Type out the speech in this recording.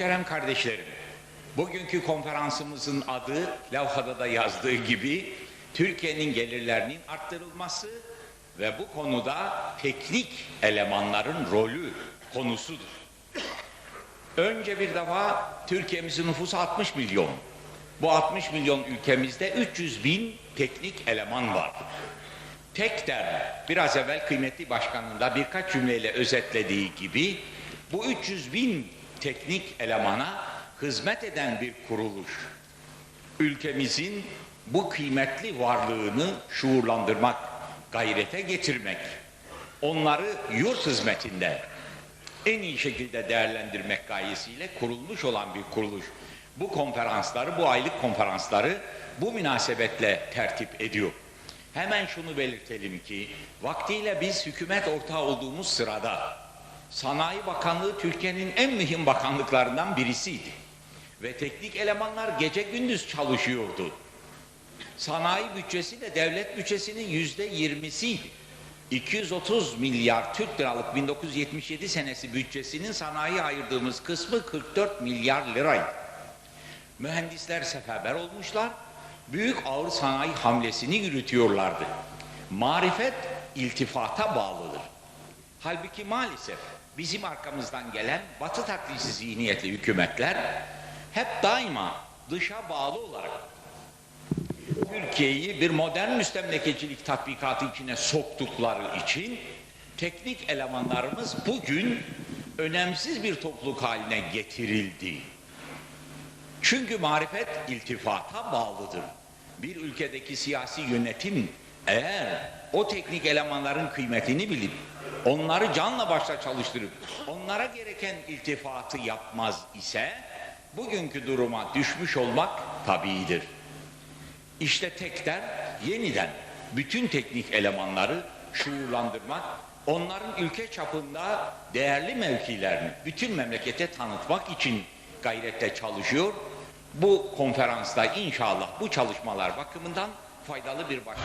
Muhterem kardeşlerim, bugünkü konferansımızın adı levhada da yazdığı gibi Türkiye'nin gelirlerinin arttırılması ve bu konuda teknik elemanların rolü konusudur. Önce bir defa Türkiye'mizin nüfusu 60 milyon. Bu 60 milyon ülkemizde 300 bin teknik eleman var. Tek der, biraz evvel kıymetli başkanın da birkaç cümleyle özetlediği gibi bu 300 bin teknik elemana hizmet eden bir kuruluş. Ülkemizin bu kıymetli varlığını şuurlandırmak, gayrete getirmek, onları yurt hizmetinde en iyi şekilde değerlendirmek gayesiyle kurulmuş olan bir kuruluş. Bu konferansları, bu aylık konferansları bu münasebetle tertip ediyor. Hemen şunu belirtelim ki vaktiyle biz hükümet ortağı olduğumuz sırada Sanayi Bakanlığı Türkiye'nin en mühim bakanlıklarından birisiydi. Ve teknik elemanlar gece gündüz çalışıyordu. Sanayi bütçesi de devlet bütçesinin yüzde yirmisiydi. 230 milyar Türk liralık 1977 senesi bütçesinin sanayi ayırdığımız kısmı 44 milyar liraydı. Mühendisler seferber olmuşlar, büyük ağır sanayi hamlesini yürütüyorlardı. Marifet iltifata bağlıdır. Halbuki maalesef bizim arkamızdan gelen batı taklitçi zihniyetli hükümetler hep daima dışa bağlı olarak Türkiye'yi bir modern müstemlekecilik tatbikatı içine soktukları için teknik elemanlarımız bugün önemsiz bir topluluk haline getirildi. Çünkü marifet iltifata bağlıdır. Bir ülkedeki siyasi yönetim eğer o teknik elemanların kıymetini bilip onları canla başla çalıştırıp onlara gereken iltifatı yapmaz ise bugünkü duruma düşmüş olmak tabiidir. İşte tekler yeniden bütün teknik elemanları şuurlandırmak, onların ülke çapında değerli mevkilerini bütün memlekete tanıtmak için gayrette çalışıyor. Bu konferansta inşallah bu çalışmalar bakımından faydalı bir başarı.